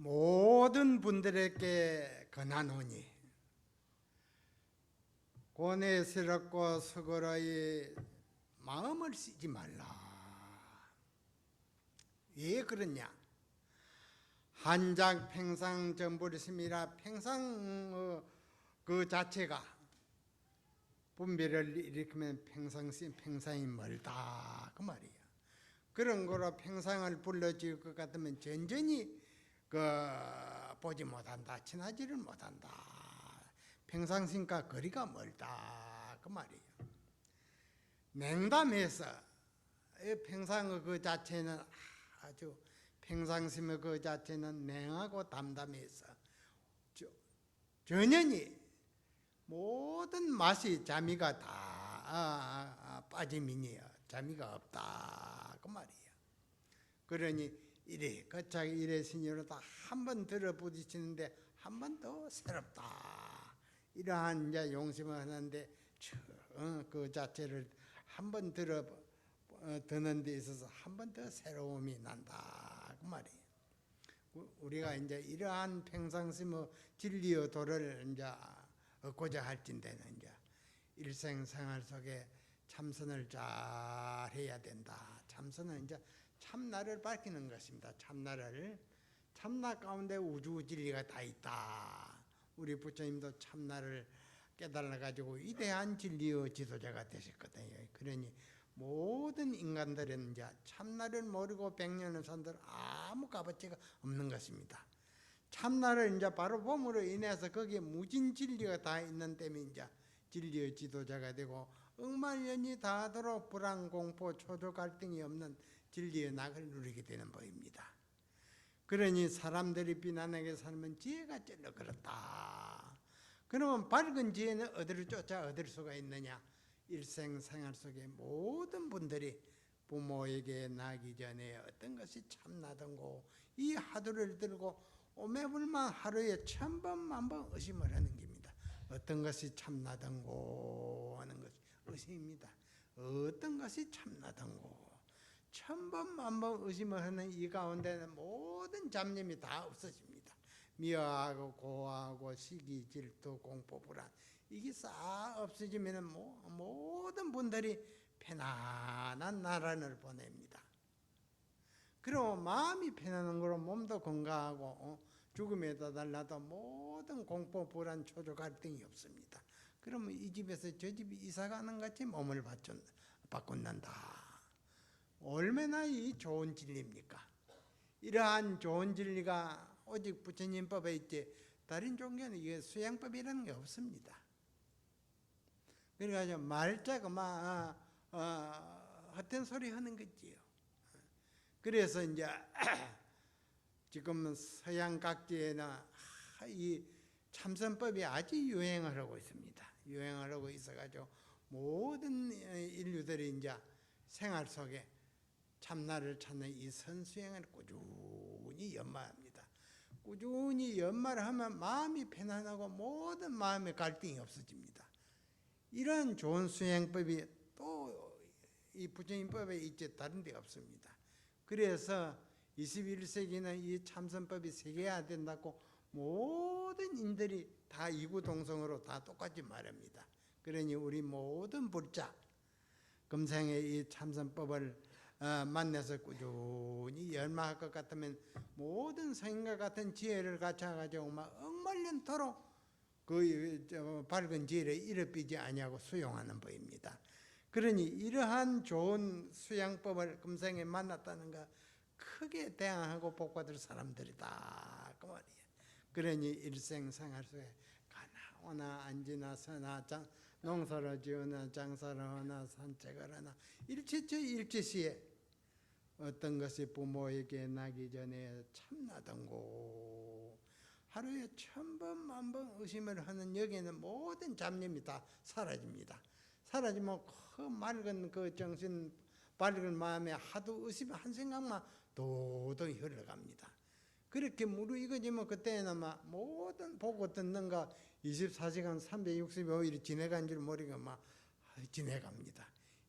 모든 분들에게 권하노니 고뇌스럽고 수고로이 마음을 쓰지 말라. 왜 그러냐? 한장 팽상 전부리심이라 팽상 어, 그 자체가 분별을 일으키면 팽상시 팽상이 멀다 그 말이야. 그런 거로 팽상을 불러줄 것 같으면 전전히 그 보지 못한다, 친하지를 못한다. 평상심과 거리가 멀다 그 말이에요. 냉담해서 이 평상의 그 자체는 아주 평상심의 그 자체는 냉하고 담담해서 저- 전연히 모든 맛이 자미가 다 아, 아, 빠짐이니요. 자미가 없다 그 말이에요. 그러니 이래 거창 이래 신여로다 한 번 들어 부딪히는데 한 번 더 새롭다. 이러한 이제 용심을 하는데 저, 어, 그 자체를 한 번 들어 어, 드는 데 있어서 한 번 더 새로움이 난다 그 말이에요. 우- 우리가 이제 이러한 평상심의 진리의 도를 이제 얻고자 할진대는 이제 일생 생활 속에 참선을 잘 해야 된다. 참선은 이제 참나를 밝히는 것입니다. 참나를 참나 가운데 우주 진리가 다 있다. 우리 부처님도 참나를 깨달아 가지고 위대한 진리의 지도자가 되셨거든요. 그러니 모든 인간들은 이제 참나를 모르고 백년을 산들 아무 값어치가 없는 것입니다. 참나를 이제 바로 봄으로 인해서 거기에 무진 진리가 다 있는 때문에 이제 진리의 지도자가 되고 억만년이 다하도록 불안 공포 초조 갈등이 없는 진리의 낙을 누리게 되는 법입니다. 그러니 사람들이 비난하게 살면 지혜가 쩔러 그렇다. 그러면 밝은 지혜는 어디를 쫓아 얻을 수가 있느냐? 일생 생활 속에 모든 분들이 부모에게 나기 전에 어떤 것이 참나던고 이 하두를 들고 오매불만 하루에 천 번 만번 의심을 하는 겁니다. 어떤 것이 참나던고 하는 것이 의심입니다. 어떤 것이 참나던고 천번 만번 의심을 하는 이 가운데는 모든 잡념이 다 없어집니다. 미워하고 고하고 시기 질투 공포 불안 이게 싹 없어지면 모든 분들이 편안한 나라를 보냅니다. 그럼 마음이 편안한 거로 몸도 건강하고 어, 죽음에 다달라도 모든 공포 불안 초조 갈등이 없습니다. 그러면 이 집에서 저 집이 이사 가는 같이 몸을 바꾼, 바꾼단다. 얼마나 이 좋은 진리입니까? 이러한 좋은 진리가 오직 부처님법에 있지 다른 종교는 이게 수양법이라는 게 없습니다. 그래가지고 말자가 막 어, 어, 헛된 소리 하는 거지요. 그래서 이제 지금 서양 각지에는 이 참선법이 아주 유행을 하고 있습니다. 유행을 하고 있어가지고 모든 인류들이 이제 생활 속에 참나를 찾는 이 선수행을 꾸준히 연마합니다. 꾸준히 연마를 하면 마음이 편안하고 모든 마음의 갈등이 없어집니다. 이런 좋은 수행법이 또 이 부처님법에 있지 다른 데 없습니다. 그래서 21세기는 이 참선법이 세계화 된다고 모든 인들이 다 이구동성으로 다 똑같이 말합니다. 그러니 우리 모든 불자 금생의 이 참선법을 어, 만나서 꾸준히 열마할 것 같으면 모든 성인과 같은 지혜를 갖춰가지고 막 억만년토록 그 저, 밝은 지혜를 잃어비지 아니하고 수용하는 법입니다. 그러니 이러한 좋은 수양법을 금생에 만났다는 거 크게 대항하고 복받을 사람들이다 그 말이에요. 그러니 일생 생활 속에 가나 오나 앉으나 서나 장, 농사를 지으나 장사를 하나 산책을 하나 일체처 일체시에 어떤 것이 부모에게 나기 전에 참나던고 하루에 천번 만 번 의심을 하는 여기에는 모든 잡념이 다 사라집니다. 사라지면 그 맑은 그 정신 밝은 마음에 하도 의심 한 생각만 도도히 흘러갑니다. 그렇게 무르익어지면 그때는 막 모든 보고 듣는 거 24시간 365일이 지내간 줄 모르고 막 지내갑니다.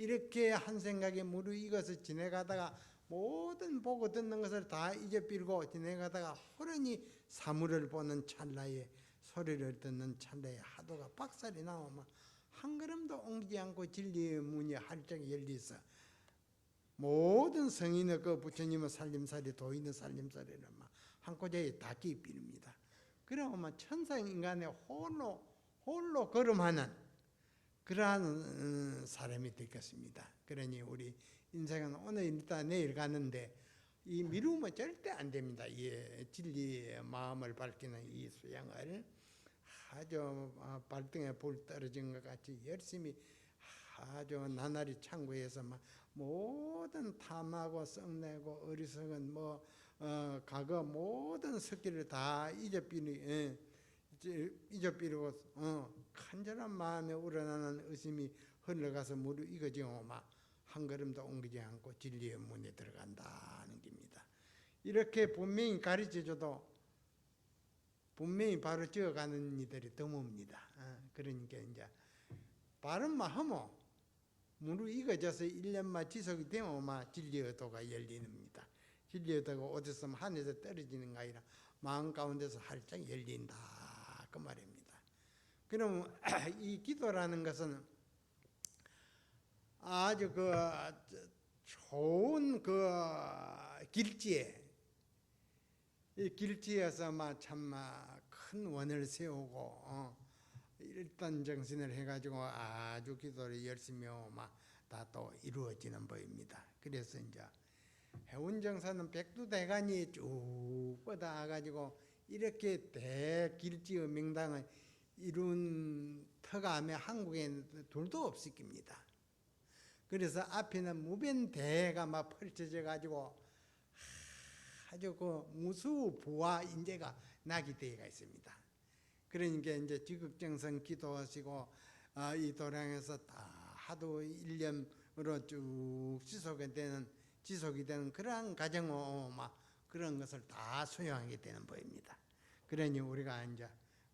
이렇게 한 생각에 무르익어서 지내가다가 모든 보고 듣는 것을 다 잊어버리고 지내가다가 호련히 사물을 보는 찰나에 소리를 듣는 찰나에 하도가 박살이 나오면 한 걸음도 옮기지 않고 진리의 문이 활짝 열리서 모든 성인의 그 부처님의 살림살이 도인의 살림살이를 막 한 꼬리에 닿기 빕니다. 그러면 천상 인간의 홀로 홀로 걸음하는 그러한 음, 사람이 되겠습니다. 그러니 우리 인생은 오늘 있다 내일 가는데 이 미루면 절대 안 됩니다. 이 진리의 마음을 밝히는 이 수양을 아주 아, 발등에 불 떨어진 것 같이 열심히 아주 나날이 창구에서 막 모든 탐하고 썩내고 어리석은 뭐 어, 과거 모든 습기를 다 잊어버리 잊어버리고 어, 간절한 마음에 우러나는 의심이 흘러가서 무릎 이거지고 막한 걸음도 옮기지 않고 진리의 문에 들어간다는 겁니다. 이렇게 분명히 가르쳐줘도 분명히 바로 지어가는 이들이 드뭅니다. 어, 그러니까 이제 바른만 하면 무릎 익어져서 1년만 지속이 되면 막 진리의 도가 열리는입니다. 진리의 도가 어디서 하늘에서 떨어지는 게 아니라 마음 가운데서 활짝 열린다 그 말입니다. 그럼 이 기도라는 것은 아주 그 좋은 그 길지에 이 길지에서 막참큰 원을 세우고 어, 일단 정신을 해가지고 아주 기도를 열심히 막다 또 이루어지는 법입니다. 그래서 이제 해운정사는 백두대간이 쭉 뻗어가지고 이렇게 대길지의 명당을 이룬 터감에 한국에는 둘도 없을 겁니다. 그래서 앞에는 무변대가 막 펼쳐져 가지고 아주 그 무수 부와 인재가 나기 때가 있습니다. 그러니까 이제 지극정성 기도하시고 어, 이 도량에서 다 하도 일념으로 쭉 지속이 되는 지속이 되는 그러한 가정을 막 그런 것을 다 수용하게 되는 법입니다. 그러니 우리가 이제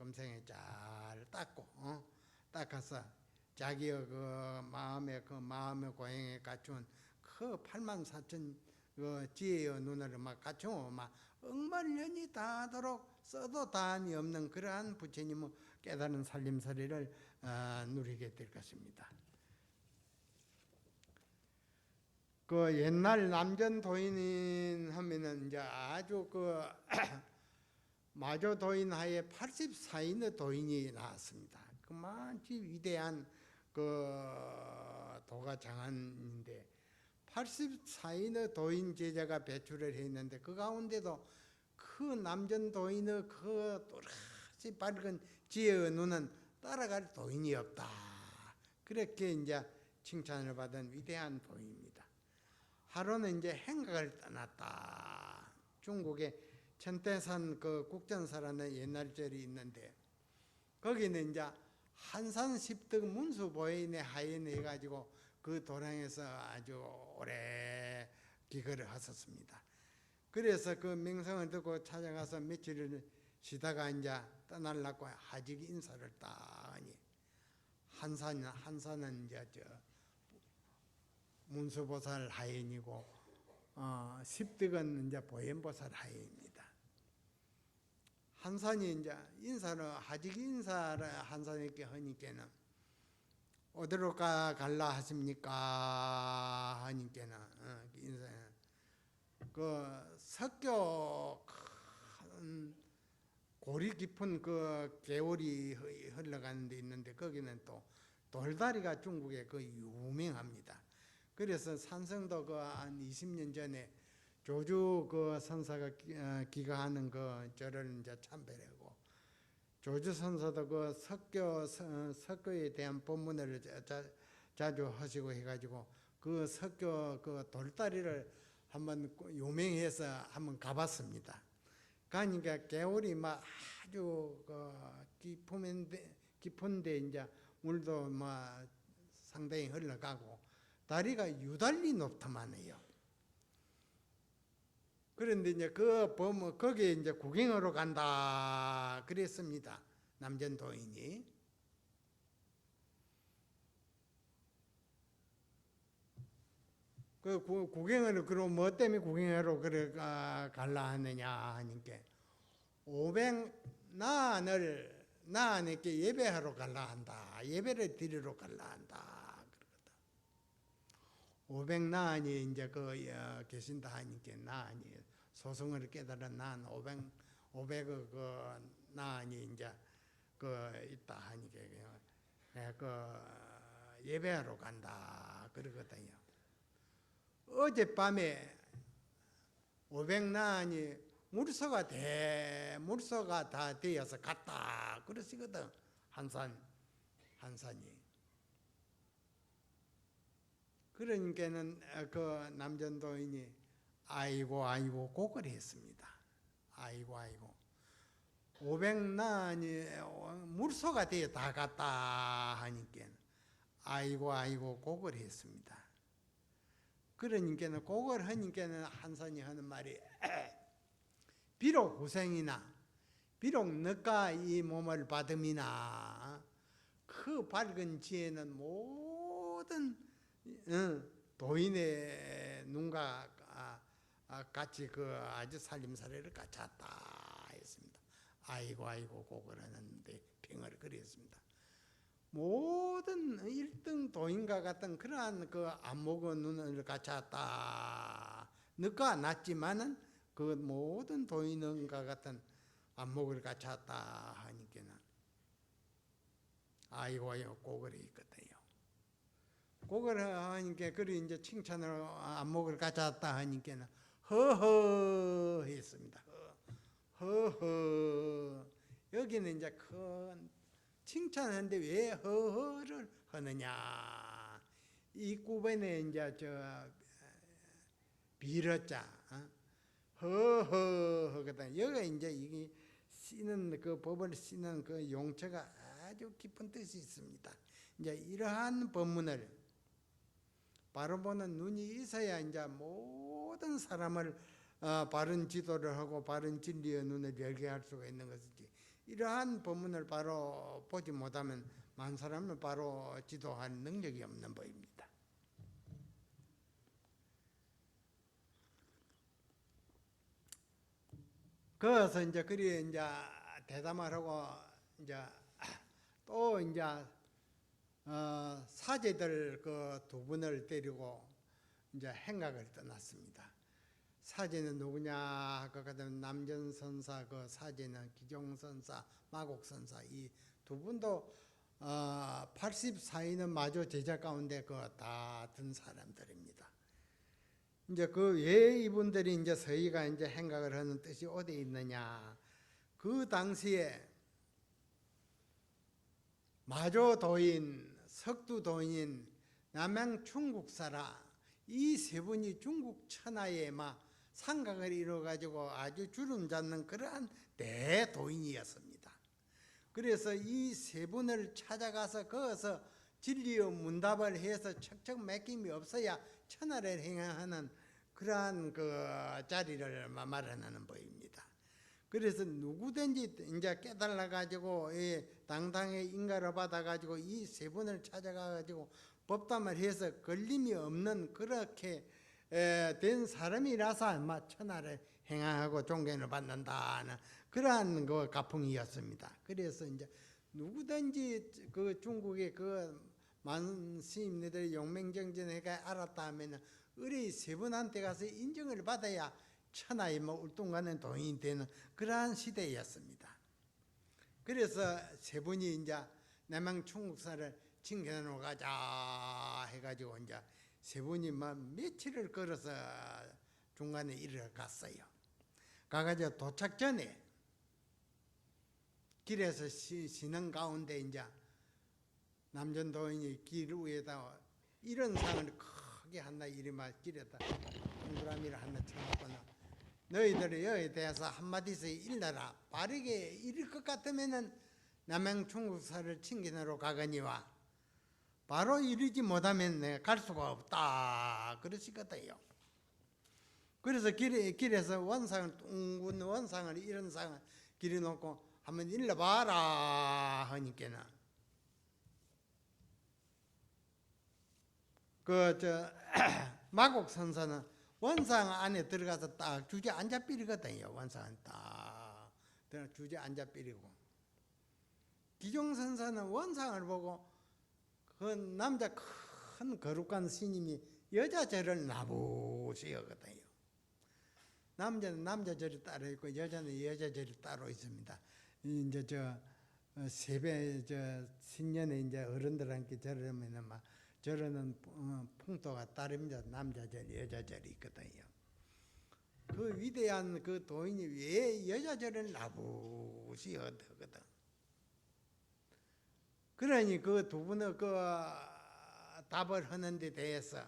금생에 잘 닦고 어? 닦아서 자기의 그 마음의 그 마음의 고행에 갖춘 그 8만 4천 그 지혜의 눈을 막 갖추고 막 억만년이 다하도록 써도 다함이 없는 그러한 부처님의 깨달은 살림살이를 어, 누리게 될 것입니다. 그 옛날 남전 도인인 하면은 이제 아주 그 마조 도인 하에 84인의 도인이 나왔습니다. 그만치 위대한 그 도가 장한인데 84인의 도인 제자가 배출을 했는데 그 가운데도 그 남전 도인의 그 또렷이 밝은 지혜의 눈은 따라갈 도인이 없다. 그렇게 이제 칭찬을 받은 위대한 도인입니다. 하루는 이제 행각을 떠났다. 중국에 천대산 그 국전사라는 옛날 절이 있는데 거기는 이제 한산 십덕 문수 보인의 하인을 해가지고 그 도량에서 아주 오래 기거를 하셨습니다. 그래서 그 명성을 듣고 찾아가서 며칠을 쉬다가 이제 떠날라고 하직 인사를 딱 하니 한산 한산은 이제 저 문수보살 하인이고 어, 십덕은 이제 보현보살 하인입니다. 한산이 이제 인사를 하직 인사를 한산에게 하니까는 어디로 가 갈라 하십니까 하니까는 어, 인사 그 석교 큰 고리 깊은 그 개월이 흘러가는 데 있는데 거기는 또 돌다리가 중국에 그 유명합니다. 그래서 산성도 그 한 20년 전에 조주 그 선사가 기가하는 그 절을 이제 참배하고 조주 선사도 그 석교 석교에 대한 법문을 자, 자주 하시고 해가지고 그 석교 그 돌다리를 한번 요명해서 한번 가봤습니다. 가니까 개울이 막 아주 그 깊은데 깊은데 이제 물도 막 상당히 흘러가고 다리가 유달리 높다만해요. 그런데 이제 그 범, 거기에 이제 구경하러 간다. 그랬습니다. 남전 도인이. 그 구- 구경을 그럼 뭐 때문에 구경하러 그래 가, 갈라 하느냐 하니까 500 나안을 나안에게 예배하러 갈라 한다. 예배를 드리러 갈라 한다. 그러거든. 500 나안이 이제 그 어, 계신다 하니까 나안이 소승을 깨달은 나안 500 500의 그 나안이 이제 그 있다 하니까 내가 그 예배하러 간다 그러거든요. 어젯밤에 500나안이 물소가 대 물소가 다 되어서 갔다 그러시거든 한산 한산이 그러니까는 그 남전도인이 아이고 아이고 고걸 했습니다. 아이고 아이고. 500나안이 물소가 되어 다 갔다 하니까 아이고 아이고 고걸 했습니다. 그러니까는 그걸 하니까는 한산이 하는 말이 비록 고생이나 비록 너가 이 몸을 받음이나 그 밝은 지혜는 모든 어, 도인의 눈과 아, 아, 같이 그 아주 살림살이를 갖췄다 했습니다. 아이고 아이고 하는데 평을 그렸습니다. 모든 일등 도인과 같은 그러한 그 안목의 눈을 갖췄다. 너가 낫지만은 그 모든 도인과 같은 안목을 갖췄다 하니까는 아이고 아이고 고글이 있거든 요. 고글 하니까 그리 이제 칭찬을 안목을 갖췄다 하니까는 허허 했습니다. 허허 여기는 이제 큰 칭찬하는데 왜 허허를 하느냐? 이 구변에 이제 저 비러자 어? 허허 하거든. 여기가 이제 이게 쓰는 그 법을 쓰는 그 용처가 아주 깊은 뜻이 있습니다. 이제 이러한 법문을 바로 보는 눈이 있어야 이제 모든 사람을 어, 바른 지도를 하고 바른 진리의 눈을 열게 할 수가 있는 것이지. 이러한 법문을 바로 보지 못하면 만 사람을 바로 지도할 능력이 없는 법입니다. 그래서 이제 그리 이제 대담을 하고 이제 또 이제 어, 사제들 그 두 분을 데리고 이제 행각을 떠났습니다. 사제는 누구냐? 그 같은 남전 선사 그 사제는 기종 선사, 마곡 선사 이 두 분도 어, 84인은 마저 제자 가운데 그 다 든 사람들입니다. 이제 그 왜 이분들이 이제 서희가 이제 행각을 하는 뜻이 어디 있느냐? 그 당시에 마조 도인, 석두 도인, 남양 중국사라 이 세 분이 중국 천하에 막 상각을 이뤄 가지고 아주 주름 잡는 그러한 대도인이었습니다. 그래서 이 세 분을 찾아가서 거기서 진리의 문답을 해서 척척 맡김이 없어야 천하를 행하는 그러한 그 자리를 말하는 법입니다. 그래서 누구든지 이제 깨달아 가지고 당당히 인가를 받아 가지고 이 세 분을 찾아가 가지고 법담을 해서 걸림이 없는 그렇게 된 사람이라서 아마 천하를 행하고 존경을 받는다는 그러한 그 가풍이었습니다. 그래서 이제 누구든지 그 중국의 그 만스님네들 용맹정전회가 알았다 하면은 의뢰 세 분한테 가서 인정을 받아야 천하에 뭐 울뚱가는 동인이 되는 그러한 시대였습니다. 그래서 세 분이 이제 남양 충국사를 칭견하러 가자 해가지고 이제 세 분이 막 며칠을 걸어서 중간에 이르러 갔어요. 가가지고 도착 전에 길에서 쉬, 쉬는 가운데 이제 남전도인이 길 위에다 이런 상을 크게 하나 이리마 길에다 동그라미를 하나 쳐놓고는 너희들이 여기에 대해서 한마디씩 일러라 빠르게 이를 것 같으면은 남양 중국사를 칭견하러 가거니와 바로 이르지 못하면 내가 갈 수가 없다 그러시거든요. 그래서 길에, 길에서 원상을 둥근 원상을 이런 상을 길에 놓고 한번 일러봐라 하니까는 그 저 마곡 선사는 원상 안에 들어가서 딱 주제 앉아 삐리거든요. 원상 딱 들어 주제 앉아 삐리고 기종 선사는 원상을 보고 그 남자 큰 거룩한 스님이 여자 절을 나부시거든요. 남자는 남자 절이 따로 있고 여자는 여자 절이 따로 있습니다. 이제 저 어, 세배 저 신년에 이제 어른들한테 저러면은 막 저러는 어, 풍토가 다릅니다. 남자 절, 여자 절이 있거든요. 그 위대한 그 도인이 왜 여자 절을 나부시 하거든. 그러니 그 두 분의 그 답을 하는 데 대해서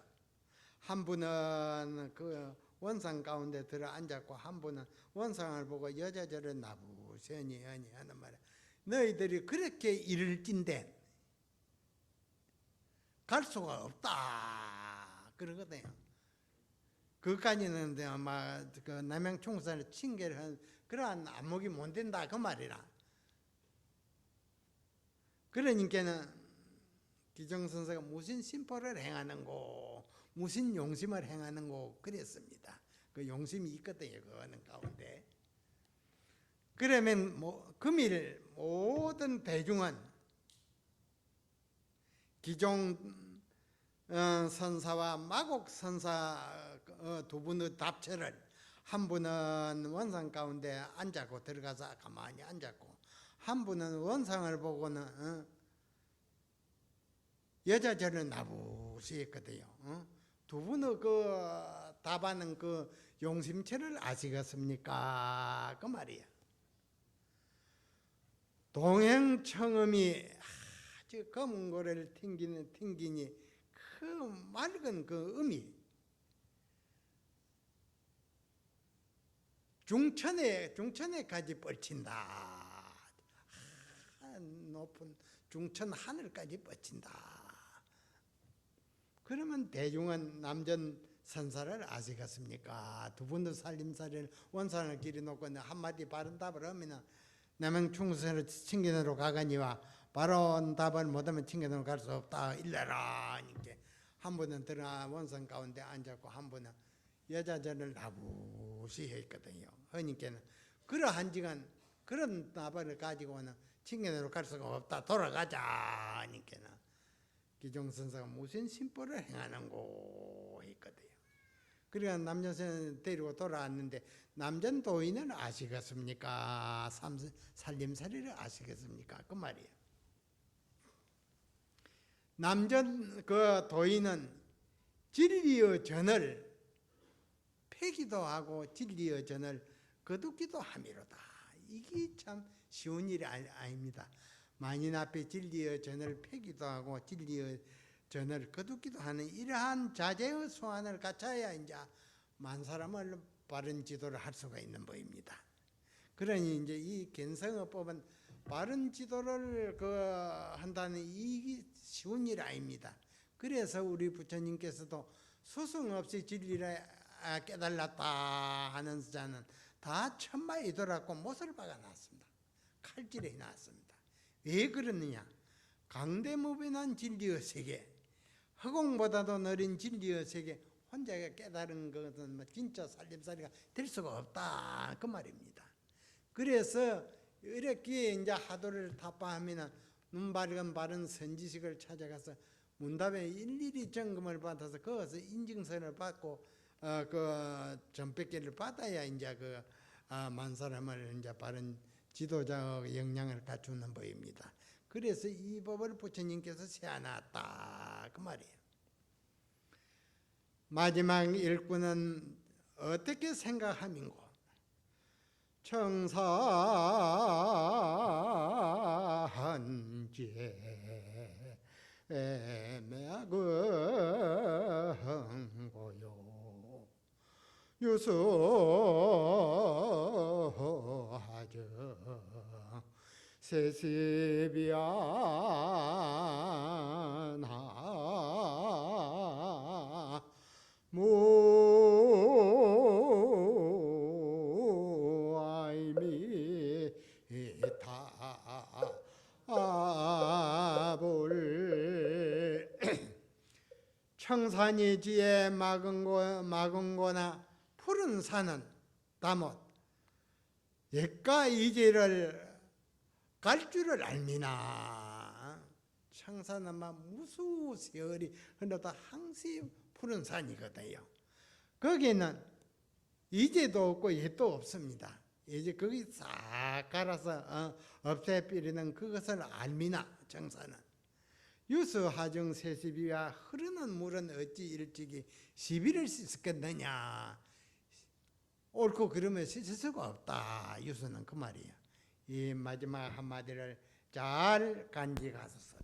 한 분은 그 원상 가운데 들어 앉았고 한 분은 원상을 보고 여자절을 나부셔니 하니 하는 말에 너희들이 그렇게 이를진데 갈 수가 없다 그러거든요. 그까지는 아마 그 남양 총선을 칭계를 한 그러한 안목이 못 된다 그 말이라. 그러니까는 기정 선생가 무슨 심포를 행하는고 무슨 용심을 행하는고 그랬습니다. 그 용심이 있거든요. 그거는 가운데. 그러면 뭐 금일 모든 대중은 기종 어, 선사와 마곡 선사 어, 두 분의 답처를 한 분은 원상 가운데 앉았고 들어가서 가만히 앉았고 한 분은 원상을 보고는 어, 여자 절을 나부시 했거든요. 어? 두 분의 그 답하는 그 용심체를 아시겠습니까? 그 말이야. 동행청음이 아주 검은 고래를 튕기는 튕기니 그 맑은 그 음이 중천에 중천에까지 뻗친다. 아, 높은 중천 하늘까지 뻗친다. 그러면 대중은 남전 선사를 아시겠습니까? 두 분도 살림살이를 원산을 길이 놓고 한마디 바른 답을 하면은 남양 충선을 칭견으로 가가니와 바른 답을 못하면 칭견으로 갈 수 없다 일러라 이렇게 한 분은 들어가 원선 가운데 앉았고 한 분은 여자전을 나부시 했거든요. 그러니까는 그러한 지간 그런 답을 가지고는 칭견으로 갈 수가 없다 돌아가자 하니까는 기종선사가 무슨 심보를 행하는고 했거든요. 그러니까 남녀선 데리고 돌아왔는데 남전 도인은 아시겠습니까? 삼, 살림살이를 아시겠습니까? 그 말이에요. 남전 그 도인은 진리의 전을 폐기도 하고 진리의 전을 거두기도 함이로다. 이게 참 쉬운 일이 아닙니다. 만인 앞에 진리의 전을 폐기도 하고 진리의 전을 거두기도 하는 이러한 자제의 소환을 갖춰야 이제 만 사람을 바른 지도를 할 수가 있는 법입니다. 그러니 이제 이 견성어법은 바른 지도를 그 한다는 이 쉬운 일 아닙니다. 그래서 우리 부처님께서도 수승 없이 진리를 깨달았다 하는 자는 다 천마에 이더라고 못을 박아 놨습니다. 칼질해 놨습니다. 왜 그러느냐? 강대무변한 진리의 세계, 허공보다도 느린 진리의 세계, 혼자가 깨달은 것은 뭐 진짜 살림살이가 될 수가 없다 그 말입니다. 그래서 이렇게 이제 하도를 타파하면 눈바른 바른 선지식을 찾아가서 문답에 일일이 점검을 받아서 거기서 인증서를 받고 어, 그 전백기를 받아야 이제 그만 사람을 이제 바른 지도자 역량을 갖추는 법입니다. 그래서 이 법을 부처님께서 세워놨다 그 말이에요. 마지막 일꾼은 어떻게 생각하민고? 청사 한제 애매하고요. 유수하저 세시비아 산이 지에 막은 고 막은 거나 푸른 산은 다못 옛가 이제를 갈 줄을 알미나 청산아마 무수 세월이 흘러도 항시 푸른 산이거든요. 거기는 이제도 없고 옛도 없습니다. 이제 거기 싹 갈아서 어, 없애버리는 그것을 알미나 정사는 유수하중 세시비와 흐르는 물은 어찌 일찍이 시비를 씻겠느냐? 옳고 그러면 씻을 수가 없다. 유수는 그 말이에요. 이 마지막 한마디를 잘 간직하소서